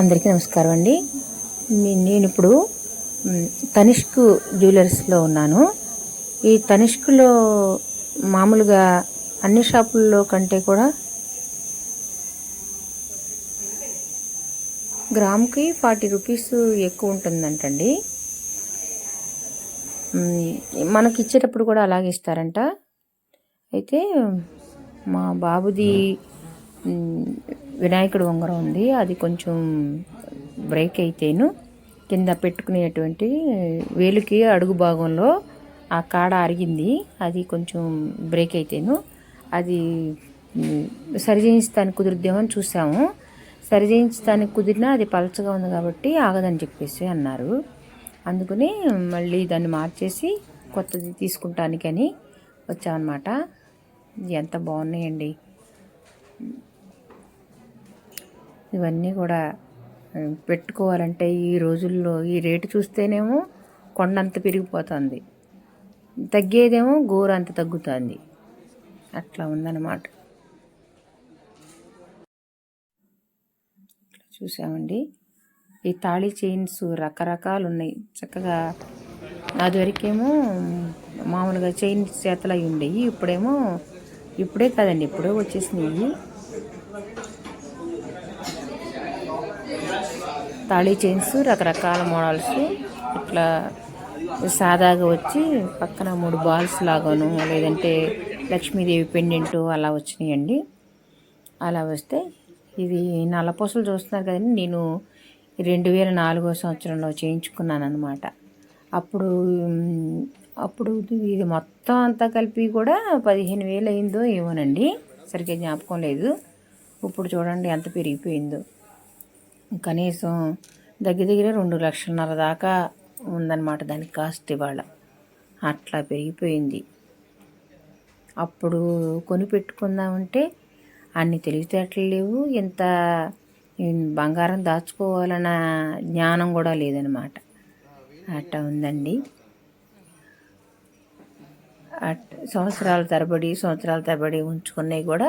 అందరికీ నమస్కారం అండి. నేను ఇప్పుడు తనిష్క్ జ్యువెలర్స్లో ఉన్నాను. ఈ తనిష్క్లో మామూలుగా అన్ని షాపుల్లో కంటే కూడా గ్రామ్కి ఫార్టీ రూపీస్ ఎక్కువ ఉంటుందంటండి. మనకి ఇచ్చేటప్పుడు కూడా అలాగే ఇస్తారంట. అయితే మా బాబుది వినాయకుడు ఉంగరం ఉంది. అది కొంచెం బ్రేక్ అయితేను కింద పెట్టుకునేటువంటి వేలుకి అడుగు భాగంలో ఆ కాడ అరిగింది అది కొంచెం బ్రేక్ అయితేను. అది సరిచేయించడానికి సరి చేయించడానికి కుదురుద్దామని చూసాము. సరి చేయించడానికి కుదిరినా అది పలచగా ఉంది కాబట్టి ఆగదని చెప్పేసి అన్నారు. అందుకని మళ్ళీ దాన్ని మార్చేసి కొత్తది తీసుకుంటానికని వచ్చామన్నమాట. ఎంత బాగున్నాయండి. ఇవన్నీ కూడా పెట్టుకోవాలంటే ఈ రోజుల్లో ఈ రేటు చూస్తేనేమో కొండంత పెరిగిపోతుంది. తగ్గేదేమో గోర అంత తగ్గుతుంది. అట్లా ఉందన్నమాట. చూసామండి. ఈ తాళి చైన్స్ రకరకాలు ఉన్నాయి చక్కగా అది వరకేమో మామూలుగా చైన్ చేతలు అయి ఉండేవి ఇప్పుడేమో ఇప్పుడే కాదండి ఇప్పుడే వచ్చేసినాయి. తాళీ చైన్స్ రకరకాల మోడల్స్ ఇట్లా సాదాగా వచ్చి పక్కన మూడు బాల్స్ లాగాను లేదంటే లక్ష్మీదేవి పెండెంట్ అలా వచ్చినాయండి. అలా వస్తే ఇది నల్లపూసలు చూస్తున్నారు కదండి. నేను రెండు వేల నాలుగో సంవత్సరంలో చేయించుకున్నాను అనమాట అప్పుడు అప్పుడు ఇది మొత్తం అంతా కలిపి కూడా పదిహేను వేలు అయిందో ఏమోనండి. సరిగ్గా జ్ఞాపకం లేదు. ఇప్పుడు చూడండి ఎంత పెరిగిపోయిందో. కనీసం దగ్గర దగ్గర రెండు లక్షలన్నర దాకా ఉందన్నమాట దాని కాస్ట్ ఇవాళ. అట్లా పెరిగిపోయింది. అప్పుడు కొని పెట్టుకుందామంటే అన్ని తెలివితేటలు లేవు. ఇంత బంగారం దాచుకోవాలన్న జ్ఞానం కూడా లేదనమాట అట్లా ఉందండి. అట్ సంవత్సరాల తరబడి సంవత్సరాల తరబడి ఉంచుకున్నవి కూడా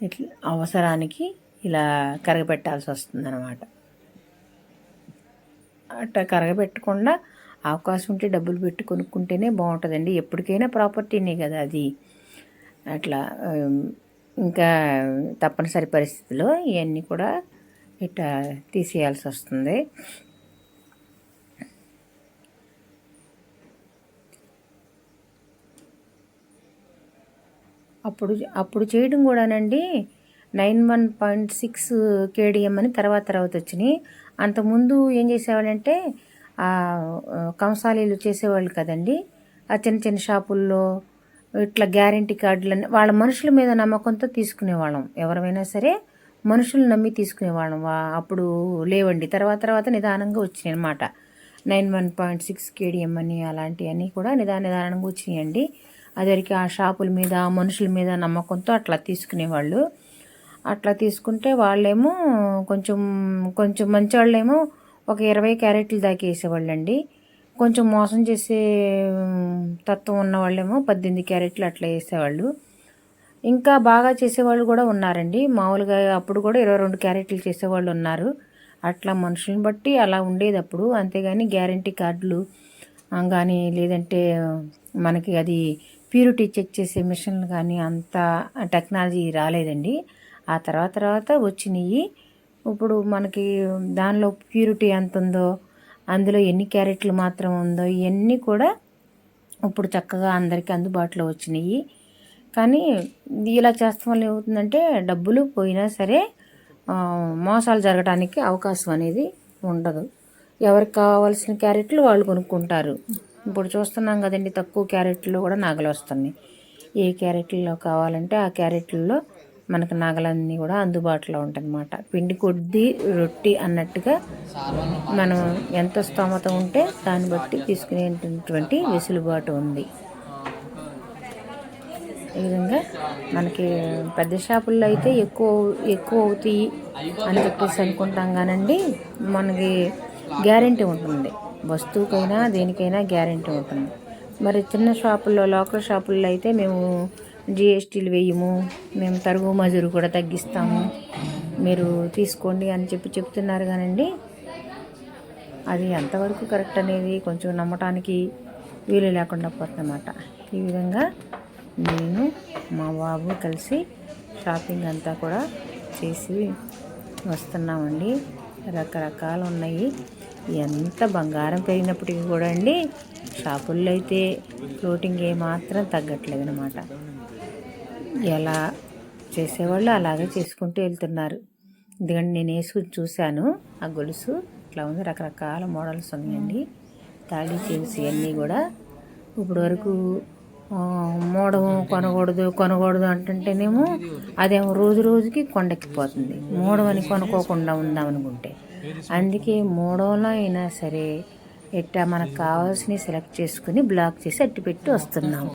ఇట్లా అవసరానికి ఇలా కరగబెట్టాల్సి వస్తుందన్నమాట. అట్లా కరగబెట్టకుండా అవకాశం ఉంటే డబ్బులు పెట్టి కొనుక్కుంటేనే బాగుంటుందండి. ఎప్పటికైనా ప్రాపర్టీనే కదా అది. అట్లా ఇంకా తప్పనిసరి పరిస్థితిలో ఇవన్నీ కూడా ఇట్లా తీసేయాల్సి వస్తుంది. అప్పుడు అప్పుడు చేయడం కూడానండి nine one point six KDM అని తర్వాత తర్వాత వచ్చినాయి. అంతకుముందు ఏం చేసేవాళ్ళంటే కంసాలీలు చేసేవాళ్ళు కదండి. ఆ చిన్న చిన్న షాపుల్లో ఇట్లా గ్యారంటీ కార్డులని వాళ్ళ మనుషుల మీద నమ్మకంతో తీసుకునేవాళ్ళం. ఎవరైనా సరే మనుషులు నమ్మి తీసుకునేవాళ్ళం. వా- అప్పుడు లేవండి. తర్వాత తర్వాత నిదానంగా వచ్చినాయి అనమాట nine one point six KDM అని అలాంటివన్నీ కూడా నిదాన నిదానంగా వచ్చినాయండి. అదరికి ఆ షాపుల మీద మనుషుల మీద నమ్మకంతో అట్లా తీసుకునేవాళ్ళు. అట్లా తీసుకుంటే వాళ్ళేమో కొంచెం కొంచెం మంచి వాళ్ళేమో ఒక ఇరవై క్యారెట్లు దాకా వేసేవాళ్ళండి. కొంచెం మోసం చేసే తత్వం ఉన్న వాళ్ళేమో పద్దెనిమిది క్యారెట్లు అట్లా వేసేవాళ్ళు. ఇంకా బాగా చేసేవాళ్ళు కూడా ఉన్నారండి. మామూలుగా అప్పుడు కూడా ఇరవై రెండు క్యారెట్లు చేసేవాళ్ళు ఉన్నారు. అట్లా మనుషులను బట్టి అలా ఉండేది అప్పుడు. అంతేగాని గ్యారంటీ కార్డులు కానీ లేదంటే మనకి అది ప్యూరిటీ చెక్ చేసే మిషన్లు కానీ అంత టెక్నాలజీ రాలేదండి. ఆ తర్వాత తర్వాత వచ్చినాయి. ఇప్పుడు మనకి దానిలో ప్యూరిటీ ఎంత ఉందో అందులో ఎన్ని క్యారెట్లు మాత్రం ఉందో ఇవన్నీ కూడా ఇప్పుడు చక్కగా అందరికీ అందుబాటులో వచ్చినాయి. కానీ ఇలా చేస్తాం వల్ల ఏమవుతుందంటే డబ్బులు పోయినా సరే మోసాలు జరగడానికి అవకాశం అనేది ఉండదు. ఎవరికి కావాల్సిన క్యారెట్లు వాళ్ళు కొనుక్కుంటారు. ఇప్పుడు చూస్తున్నాం కదండి తక్కువ క్యారెట్లు కూడా నాగలు వస్తున్నాయి. ఏ క్యారెట్లో కావాలంటే ఆ క్యారెట్లలో మనకు నగలన్నీ కూడా అందుబాటులో ఉంటాయన్నమాట పిండి కొద్ది రొట్టి అన్నట్టుగా మనం ఎంత స్తోమత ఉంటే దాన్ని బట్టి తీసుకునేటటువంటి వెసులుబాటు ఉంది. ఈ విధంగా మనకి పెద్ద షాపుల్లో అయితే ఎక్కువ ఎక్కువ అవుతాయి అని చెప్పేసి అనుకుంటాం కానండి. మనకి గ్యారంటీ ఉంటుంది వస్తువుకైనా దేనికైనా గ్యారంటీ ఉంటుంది. మరి చిన్న షాపుల్లో లోకల్ షాపుల్లో అయితే మేము జిఎస్టీలు వేయము. మేము తరుగు మజూరు కూడా తగ్గిస్తాము. మీరు తీసుకోండి అని చెప్పి చెప్తున్నారు కానండి. అది ఎంతవరకు కరెక్ట్ అనేది కొంచెం నమ్మటానికి వీలు లేకుండా పోతుందన్నమాట. ఈ విధంగా నేను మా బాబు కలిసి షాపింగ్ అంతా కూడా చేసి వస్తున్నామండి. రకరకాలు ఉన్నాయి. ఎంత బంగారం పెరిగినప్పటికీ కూడా అండి షాపుల్లో అయితే ఫ్లోటింగ్ ఏమాత్రం తగ్గట్లేదు అనమాట ఎలా చేసేవాళ్ళు అలాగే చేసుకుంటూ వెళ్తున్నారు. ఎందుకంటే నేను వేసుకుని చూశాను? ఆ గొలుసు ఇట్లా ఉంది రకరకాల మోడల్స్ ఉన్నాయండి. తాళి చైన్స్ ఇవన్నీ కూడా. ఇప్పుడు వరకు ఆ, మోడం కొనకూడదు కొనకూడదు అంటుంటేనేమో అదేమో రోజు రోజుకి కొండెక్కిపోతుంది. మూడం అని కొనుక్కోకుండా ఉందాం అనుకుంటే. అందుకే మూడంలో అయినా సరే ఎట్టా మనకు కావాల్సినవి సెలెక్ట్ చేసుకుని బ్లాక్ చేసి అట్టి పెట్టి వస్తున్నాం.